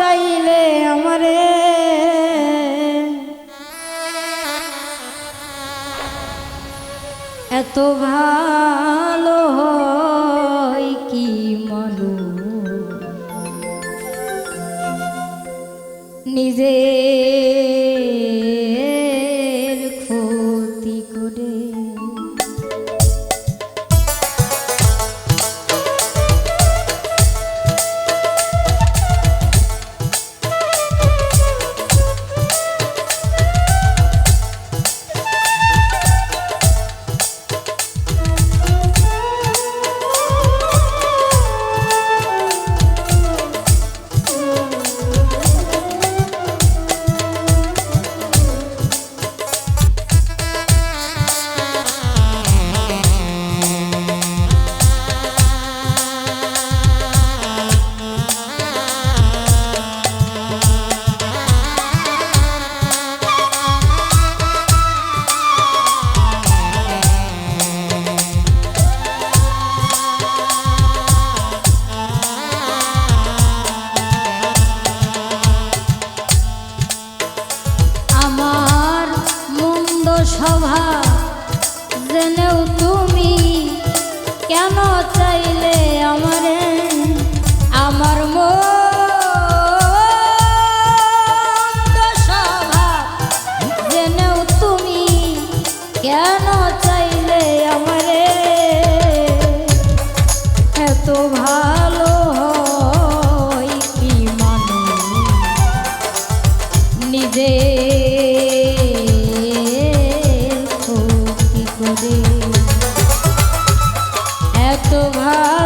চাইলে আমারে। এত ভালো কি মনু নিজের এত ভালো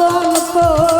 আপন করে